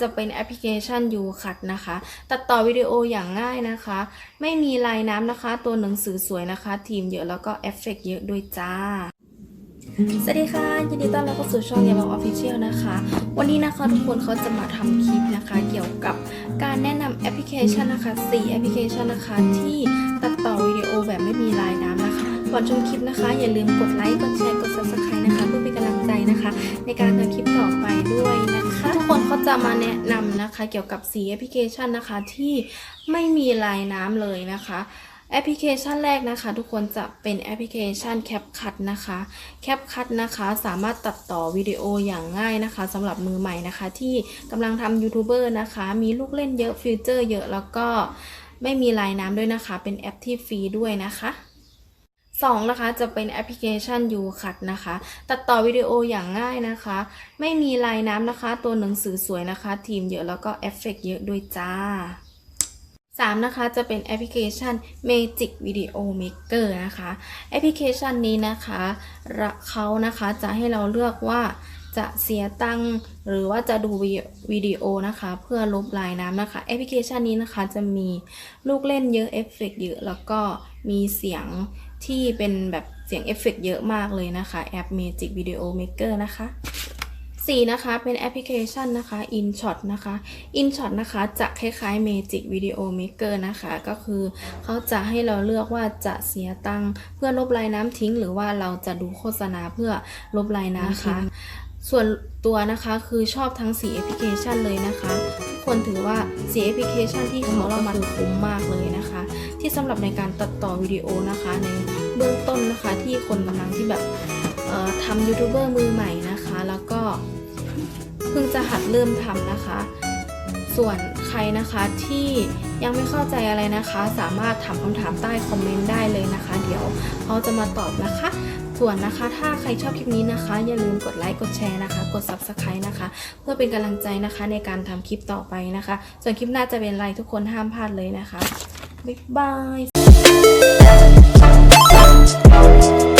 จะเป็นแอปพลิเคชัน u c u t นะคะ ตัดต่อวิดีโออย่างง่ายนะคะ ไม่มีลายน้ำนะคะ ตัวหนังสือสวยนะคะ ทีมเยอะแล้วก็เอฟเฟกต์เยอะด้วยจ้าสวัสดีค่ะยินดีต้อนรับเข้าสู่ช่องยาบังออฟฟิเชียลนะคะ วันนี้นะคะทุกคนเขาจะมาทำคลิปนะคะ เกี่ยวกับการแนะนำแอปพลิเคชันนะคะ4แอปพลิเคชันนะคะ ที่ตัดต่อวิดีโอแบบไม่มีลายน้ำนะคะก่อนชมคลิปนะคะ อย่าลืมกดไลค์กดแชร์กด subscribe นะคะ เพื่อเป็นกำลังใจนะคะ ในการทำคลิปต่อไปด้วยนะคะ จะมาแนะนำนะคะ เกี่ยวกับ4แอปพลิเคชันนะคะที่ไม่มีลายน้ำเลยนะคะแอปพลิเคชันแรกนะคะ ทุกคนจะเป็นแอปพลิเคชัน CapCut นะคะ CapCut นะคะสามารถตัดต่อวิดีโออย่างง่ายนะคะสำหรับมือใหม่นะคะ ที่กำลังทำยูทูบเบอร์นะคะ มีลูกเล่นเยอะฟิวเจอร์เยอะแล้วก็ไม่มีลายน้ำด้วยนะคะ เป็นแอปที่ฟรีด้วยนะคะ สองนะคะจะเป็นแอปพลิเคชัน u c u t นะคะ ตัดต่อวิดีโออย่างง่ายนะคะ ไม่มีลายน้ำนะคะ ตัวหนังสือสวยนะคะ ทีมเยอะแล้วก็เอฟเฟกต์เยอะด้วยจ้า 3 นะคะจะเป็นแอปพลิเคชัน Magic Video Maker นะคะ แอปพลิเคชันนี้นะคะเขานะคะจะให้เราเลือกว่า จะเสียตังค์หรือว่าจะดูวิดีโอนะคะ เพื่อลบลายน้ำนะคะ แอปพลิเคชันนี้นะคะจะมีลูกเล่นเยอะเอฟเฟกต์เยอะ แล้วก็มีเสียงที่เป็นแบบเสียงเอฟเฟกต์เยอะมากเลยนะคะ แอป Magic Video Maker นะคะ4นะคะ เป็นแอปพลิเคชันนะคะ InShot นะคะ InShot นะคะ จะคล้ายๆ Magic Video Maker นะคะ ก็คือเขาจะให้เราเลือกว่าจะเสียตังค์เพื่อลบลายน้ำทิ้ง หรือว่าเราจะดูโฆษณาเพื่อลบลายน้ำนะคะ ส่วนตัวนะคะคือชอบทั้ง 4 แอปพลิเคชันเลยนะคะ ทุกคนถือว่า 4 แอปพลิเคชันที่เขาเรามาคุ้มมากเลยนะคะ ที่สำหรับในการตัดต่อวิดีโอนะคะ ในเบื้องต้นนะคะที่คนกำลังที่แบบทำยูทูบเบอร์มือใหม่นะคะ แล้วก็เพิ่งจะหัดเริ่มทำนะคะ ส่วนใครนะคะที่ยังไม่เข้าใจอะไรนะคะ สามารถถามคำถามใต้คอมเมนต์ได้เลยนะคะ เดี๋ยวเขาจะมาตอบนะคะ ส่วนนะคะ ถ้าใครชอบคลิปนี้นะคะ อย่าลืมกดไลค์กดแชร์นะคะ กด subscribe นะคะ เพื่อเป็นกำลังใจนะคะในการทำคลิปต่อไปนะคะ ส่วนคลิปหน้าจะเป็นอะไรทุกคนห้ามพลาดเลยนะคะบ๊ายบาย